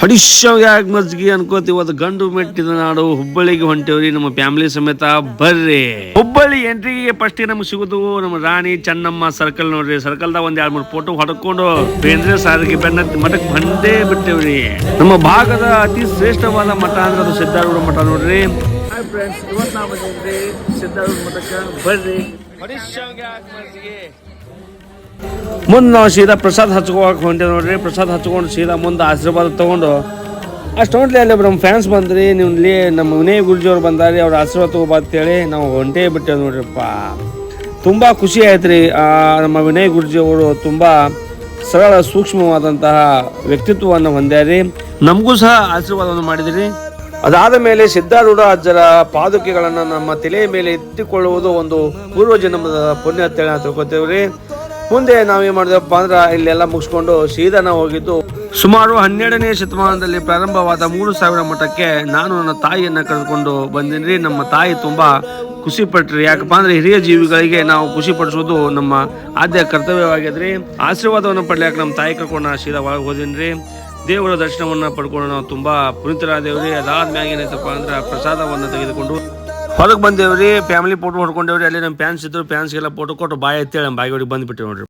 ಹಡಿಶ್ಯಾಗ ಮಜ್ಗಿ ಅನ್ಕೋತೀವಿ? ಅದು ಗಂಡು ಮೆಟ್ಟಿದ ನಾಡು ಹುಬ್ಬಳ್ಳಿಗೆ ಹೊಂಟೇವ್ರಿ. ನಮ್ಮ ಫ್ಯಾಮಿಲಿ ಸಮೇತ ಬರ್ರಿ. ಹುಬ್ಬಳ್ಳಿ ಎಂಟ್ರಿಗೆ ಫಸ್ಟ್ ನಮ್ಗೆ ಸಿಗುದು ನಮ್ಮ ರಾಣಿ ಚೆನ್ನಮ್ಮ ಸರ್ಕಲ್ ನೋಡ್ರಿ. ಸರ್ಕಲ್ದಾಗ ಒಂದ್ ಎರಡ್ ಮೂರು ಫೋಟೋ ಹೊಡ್ಕೊಂಡು ಬೇಂದ್ರೆ ಸಾರಿಗೆ ಬೆನ್ನ ಮಠಕ್ ಬಂದೇ ಬಿಟ್ಟೇವ್ರಿ. ನಮ್ಮ ಭಾಗದ ಅತಿ ಶ್ರೇಷ್ಠವಾದ ಮಠ ಅಂದ್ರೆ ಅದು ಸಿದ್ಧಾರೂಢ ಮಠ ನೋಡ್ರಿ. ಫ್ರೆಂಡ್ಸ್ ಸಿದ್ಧಾರೂಢ ಮಠಕ್ಕೆ. ಬರ್ರಿ. ಮುಂದೆ ನಾವು ಸೀದಾ ಪ್ರಸಾದ್ ಹಚ್ಕೋಕ್ ಹೊಂಟೇವೆ ನೋಡ್ರಿ. ಪ್ರಸಾದ ಹಚ್ಕೊಂಡು ಸೀದಾ ಮುಂದೆ ಆಶೀರ್ವಾದ ತಗೊಂಡು ಅಷ್ಟು ಅಲ್ಲಿ ನಮ್ಮ ಫ್ಯಾನ್ಸ್ ಬಂದ್ರಿ. ನೀವು ಇಲ್ಲಿ ನಮ್ಮ ವಿನಯ್ ಗುರುಜಿಯವ್ರು ಬಂದಾರಿ, ಅವ್ರ ಆಶೀರ್ವಾದ ತಗೋಬಾ ಅಂತೇಳಿ ನಾವು ಹೊಂಟೇ ಬಿಟ್ಟೇವ್ ನೋಡ್ರಿಪ್ಪ. ತುಂಬ ಖುಷಿ ಆಯ್ತು ರೀ ನಮ್ಮ ವಿನಯ್ ಗುರುಜಿ ಅವರು ತುಂಬ ಸರಳ, ಸೂಕ್ಷ್ಮವಾದಂತಹ ವ್ಯಕ್ತಿತ್ವವನ್ನು ಹೊಂದ್ಯಾರಿ. ನಮಗೂ ಸಹ ಆಶೀರ್ವಾದವನ್ನು ಮಾಡಿದಿರಿ. ಅದಾದ ಮೇಲೆ ಸಿದ್ಧಾರೂಢ ಅಜ್ಜರ ಪಾದುಕೆಗಳನ್ನು ನಮ್ಮ ತಲೆಯ ಮೇಲೆ ಎತ್ತಿಕೊಳ್ಳುವುದು ಒಂದು ಪೂರ್ವ ಜನ್ಮದ ಪುಣ್ಯ ನಾವು ತಿಳ್ಕೊತೇವ್ರಿ. ಮುಂದೆ ನಾವೇನ್ ಮಾಡಿದೆವಪ್ಪ ಅಂದ್ರೆ ಇಲ್ಲೆಲ್ಲ ಮುಗಿಸ್ಕೊಂಡು ಸೀದಾ ನಾವು ಹೋಗಿದ್ದು. ಸುಮಾರು ಹನ್ನೆರಡನೇ ಶತಮಾನದಲ್ಲಿ ಪ್ರಾರಂಭವಾದ ಮೂರು ಸಾವಿರ ಮಠಕ್ಕೆ ನಾನು ನನ್ನ ತಾಯಿಯನ್ನು ಕರೆದುಕೊಂಡು ಬಂದಿನ್ರಿ ನಮ್ಮ ತಾಯಿ ತುಂಬಾ ಖುಷಿ ಪಟ್ರಿ. ಯಾಕಪ್ಪ ಅಂದ್ರೆ ಹಿರಿಯ ಜೀವಿಗಳಿಗೆ ನಾವು ಖುಷಿ ಪಡಿಸೋದು ನಮ್ಮ ಆದ್ಯ ಕರ್ತವ್ಯವಾಗಿದ್ರಿ ಆಶೀರ್ವಾದವನ್ನು ಪಡ್ಲಿಕ್ಕೆ ನಮ್ಮ ತಾಯಿ ಕರ್ಕೊಂಡು ಸೀದಾ ಒಳಗೆ ಹೋದಿನ್ರಿ ದೇವರ ದರ್ಶನವನ್ನು ಪಡ್ಕೊಂಡು ನಾವು ತುಂಬಾ ಪುನೀತರಾದೇವ್ರಿ ಅದಾದ್ಮ್ಯಾಗ ಏನೈತಪ್ಪ ಅಂದ್ರೆ ಪ್ರಸಾದವನ್ನು ತೆಗೆದುಕೊಂಡು ಹೊರಗೆ ಬಂದೇವ್ರಿ ಫ್ಯಾಮಿಲಿ ಫೋಟೋ ಹೊಡ್ಕೊಂಡೇವ್ರಿ, ಅಲ್ಲಿ ನಮ್ಮ ಫ್ಯಾನ್ಸ್ ಇದ್ರು ಫ್ಯಾನ್ಸ್ಗೆಲ್ಲ ಫೋಟೋ ಕೊಟ್ಟು ಬಾಯ್ ಎತ್ತೇಳಿ ನಮ್ಮ ಬಾಯಿ ಬಂದ್ಬಿಟ್ಟೆ ನೋಡ್ರಿ.